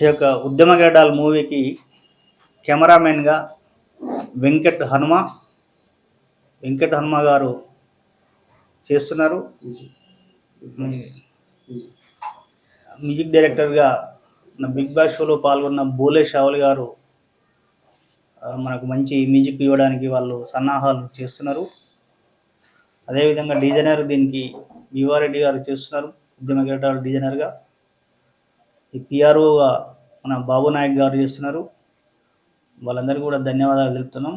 ఈ యొక్క ఉద్యమ గడ్డాల మూవీకి కెమెరామెన్గా వెంకట్ హనుమ వెంకట్ హనుమ గారు చేస్తున్నారు. మ్యూజిక్ డైరెక్టర్గా నా బిగ్ బాస్ షోలో పాల్గొన్న బోలే షావుల్ గారు మనకు మంచి మ్యూజిక్ ఇవ్వడానికి వాళ్ళు సన్నాహాలు చేస్తున్నారు. అదేవిధంగా డిజైనర్ దీనికి వివారెడ్డి గారు చేస్తున్నారు ఉద్యమ గడ్డాల డిజైనర్గా. ఈ పిఆర్ఓగా మన బాబు నాయక్ గారు చేస్తున్నారు. వాళ్ళందరికీ కూడా ధన్యవాదాలు తెలుపుతున్నాం.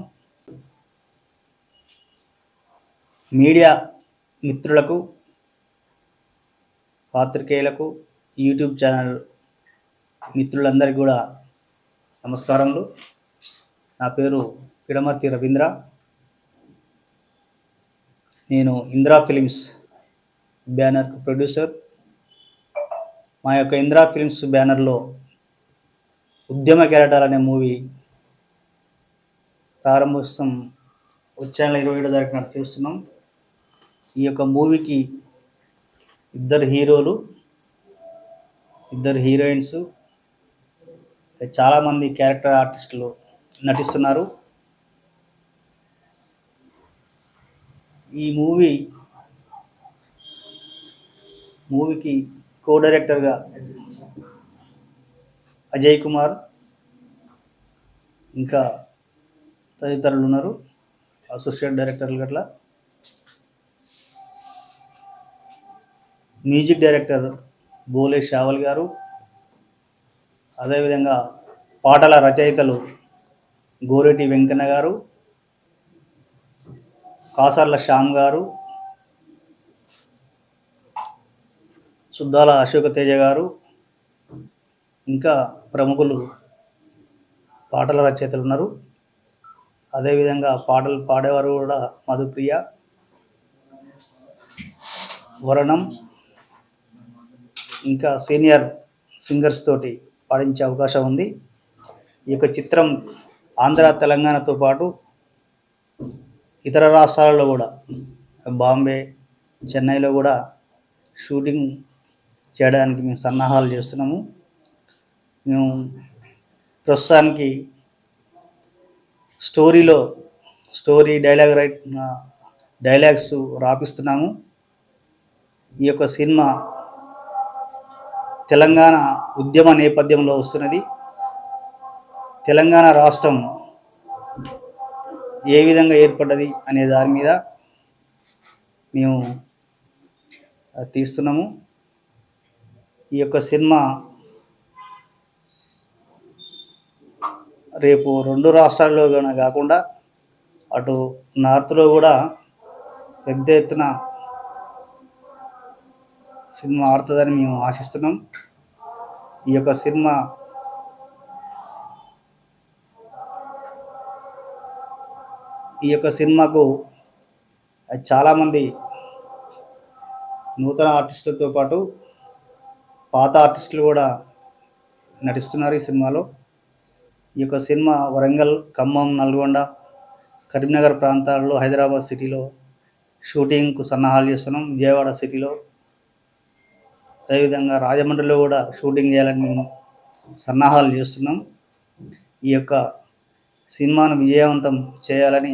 మీడియా మిత్రులకు పాత్రికేయులకు యూట్యూబ్ ఛానల్ మిత్రులందరికీ కూడా నమస్కారములు. నా పేరు పిడమర్తి రవీంద్ర. నేను ఇందిరా ఫిలిమ్స్ బ్యానర్కు ప్రొడ్యూసర్. మా యొక్క ఇందిరా ఫిలిమ్స్ బ్యానర్లో ఉద్యమ కెరటాలు అనే మూవీ ప్రారంభోత్సవం వచ్చే నెల ఇరవై ఏడో తారీఖున చేస్తున్నాం. ఈ యొక్క మూవీకి ఇద్దరు హీరోలు ఇద్దరు హీరోయిన్స్ చాలామంది క్యారెక్టర్ ఆర్టిస్టులు నటిస్తున్నారు. ఈ మూవీ మూవీకి కో డైరెక్టర్గా అజయ్ కుమార్ ఇంకా తదితరులు ఉన్నారు. అసోసియేట్ డైరెక్టర్లు గట్లా. మ్యూజిక్ డైరెక్టర్ బోలే షావల్ గారు. అదేవిధంగా పాటల రచయితలు గోరెటి వెంకన్న గారు. కాసర్ల శ్యామ్ గారు. సుద్దాల అశోక తేజ గారు ఇంకా ప్రముఖులు పాటల రచయితలు ఉన్నారు. అదేవిధంగా పాటలు పాడేవారు కూడా మధుప్రియ వరణం ఇంకా సీనియర్ సింగర్స్ తోటి పాడించే అవకాశం ఉంది. ఈ యొక్క చిత్రం ఆంధ్ర తెలంగాణతో పాటు ఇతర రాష్ట్రాలలో కూడా బాంబే చెన్నైలో కూడా షూటింగ్ చేయడానికి మేము సన్నాహాలు చేస్తున్నాము. మేము ప్రస్తుతానికి స్టోరీలో స్టోరీ డైలాగ్ రైట్ డైలాగ్స్ రాపిస్తున్నాము. ఈ యొక్క సినిమా తెలంగాణ ఉద్యమ నేపథ్యంలో వస్తున్నది. తెలంగాణ రాష్ట్రం ఏ విధంగా ఏర్పడ్డది అనే దాని మీద మేము తీస్తున్నాము. ఈ యొక్క సినిమా రేపు రెండు రాష్ట్రాల్లో కాకుండా అటు నార్త్లో కూడా పెద్ద ఎత్తున సినిమా ఆడుతుందని మేము ఆశిస్తున్నాం. ఈ యొక్క సినిమా ఈ యొక్క సినిమాకు చాలామంది నూతన ఆర్టిస్టులతో పాటు పాత ఆర్టిస్టులు కూడా నటిస్తున్నారు ఈ సినిమాలో. ఈ యొక్క సినిమా వరంగల్ ఖమ్మం నల్గొండ కరీంనగర్ ప్రాంతాల్లో హైదరాబాద్ సిటీలో షూటింగ్కు సన్నాహాలు చేస్తున్నాం. విజయవాడ సిటీలో. అదేవిధంగా రాజమండ్రిలో కూడా షూటింగ్ చేయాలని మేము సన్నాహాలు చేస్తున్నాం. ఈ యొక్క సినిమాను విజయవంతం చేయాలని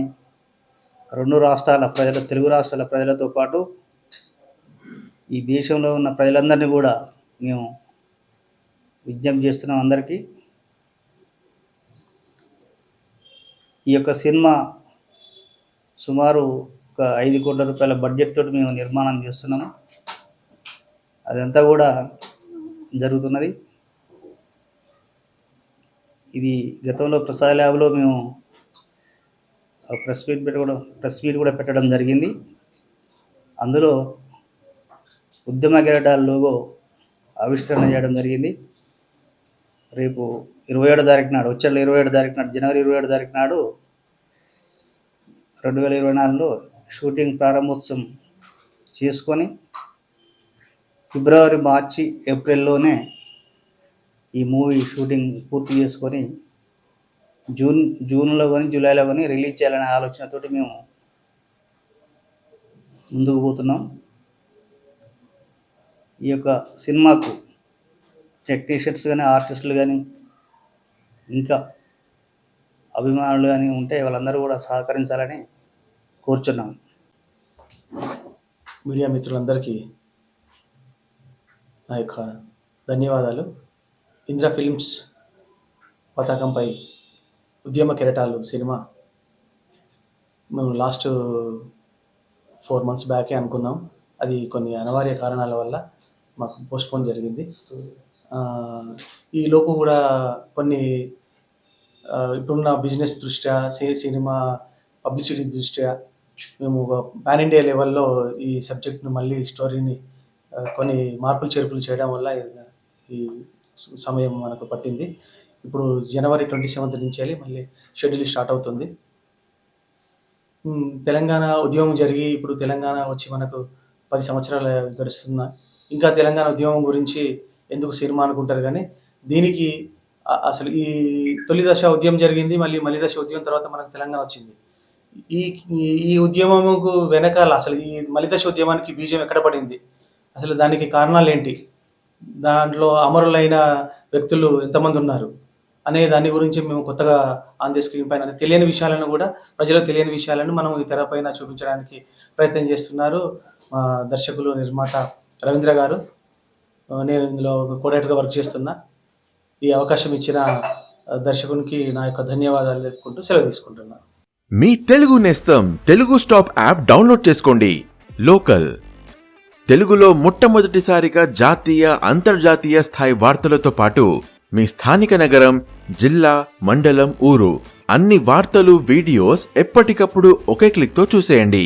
రెండు రాష్ట్రాల ప్రజల తెలుగు రాష్ట్రాల ప్రజలతో పాటు ఈ దేశంలో ఉన్న ప్రజలందరినీ కూడా మేము విజ్ఞప్తి చేస్తున్నాం అందరికీ. ఈ యొక్క సినిమా సుమారు ఒక ఐదు కోట్ల రూపాయల బడ్జెట్ తోటి మేము నిర్మాణం చేస్తున్నాము అదంతా కూడా జరుగుతున్నది. ఇది గతంలో ప్రసాద్ ల్యాబ్లో మేము ప్రెస్ మీట్ పెట్టడం ప్రెస్ మీట్ కూడా పెట్టడం జరిగింది. అందులో ఉద్యమ గెరటాల లోగో ఆవిష్కరణ చేయడం జరిగింది. రేపు ఇరవై ఏడో తారీఖు నాడు వచ్చే నెల ఇరవై ఏడో తారీఖు నాడు జనవరి ఇరవై ఏడో తారీఖు నాడు రెండు వేల ఇరవై నాలుగులో షూటింగ్ ప్రారంభోత్సవం చేసుకొని ఫిబ్రవరి మార్చి ఏప్రిల్లోనే ఈ మూవీ షూటింగ్ పూర్తి చేసుకొని జూన్ జూన్లో కానీ జూలైలో కానీ రిలీజ్ చేయాలనే ఆలోచనతోటి మేము ముందుకు పోతున్నాం. ఈ యొక్క సినిమాకు టెక్నీషియన్స్ కానీ ఆర్టిస్టులు కానీ ఇంకా అభిమానులు కానీ ఉంటే వాళ్ళందరూ కూడా సహకరించాలని కోరుచున్నాం. మీడియా మిత్రులందరికీ నా యొక్క ధన్యవాదాలు. ఇంద్ర ఫిల్మ్స్ పతాకంపై ఉద్యమ కెరటాలు సినిమా మేము లాస్ట్ ఫోర్ మంత్స్ బ్యాకే అనుకున్నాం. అది కొన్ని అనివార్య కారణాల వల్ల మాకు పోస్ట్పోన్ జరిగింది. ఈలోపు ఈ లోపు కూడా కొన్ని ఇప్పుడున్న బిజినెస్ దృష్ట్యా సినిమా పబ్లిసిటీ దృష్ట్యా మేము పాన్ ఇండియా లెవెల్లో ఈ సబ్జెక్ట్ను మళ్ళీ స్టోరీని కొన్ని మార్పులు చేర్పులు చేయడం వల్ల ఈ సమయం మనకు పట్టింది. ఇప్పుడు జనవరి ట్వంటీ సెవెంత్ నుంచి వెళ్ళి మళ్ళీ షెడ్యూల్ స్టార్ట్ అవుతుంది. తెలంగాణ ఉద్యమం జరిగి ఇప్పుడు తెలంగాణ వచ్చి మనకు పది సంవత్సరాలు గడుస్తున్న ఇంకా తెలంగాణ ఉద్యమం గురించి ఎందుకు సినిమా అనుకుంటారు కానీ దీనికి అసలు ఈ తొలి దశ ఉద్యమం జరిగింది మళ్ళీ మళ్ళీ దశ ఉద్యమం తర్వాత మనకు తెలంగాణ వచ్చింది. ఈ ఈ- ఉద్యమముకు ఉద్యమంకు వెనకాల అసలు ఈ మలిదశ ఉద్యమానికి బీజం ఎక్కడ పడింది? అసలు దానికి కారణాలు ఏంటి? దాంట్లో అమరులైన వ్యక్తులు ఎంతమంది ఉన్నారు? అనే దాని గురించి మేము కొత్తగా ఆన్ ది స్క్రీన్ పైన తెలియని విషయాలను కూడా ప్రజలకు తెలియని విషయాలను మనం ఈ తెర పైన చూపించడానికి ప్రయత్నం చేస్తున్నారు మా దర్శకులు నిర్మాత రవీంద్ర గారు నేను ఇందులో కోడేటర్గా వర్క్ చేస్తున్నా ఈ అవకాశం ఇచ్చిన దర్శకునికి నా యొక్క ధన్యవాదాలు తెలుపుకుంటూ సెలవు తీసుకుంటున్నాను మీ తెలుగు నేస్తం తెలుగు స్టాప్ యాప్ డౌన్లోడ్ చేసుకోండి. లోకల్. తెలుగులో మొట్టమొదటిసారిగా జాతీయ అంతర్జాతీయ స్థాయి వార్తలతో పాటు మీ స్థానిక నగరం జిల్లా మండలం ఊరు అన్ని వార్తలు వీడియోస్ ఎప్పటికప్పుడు ఒకే క్లిక్తో చూసేయండి.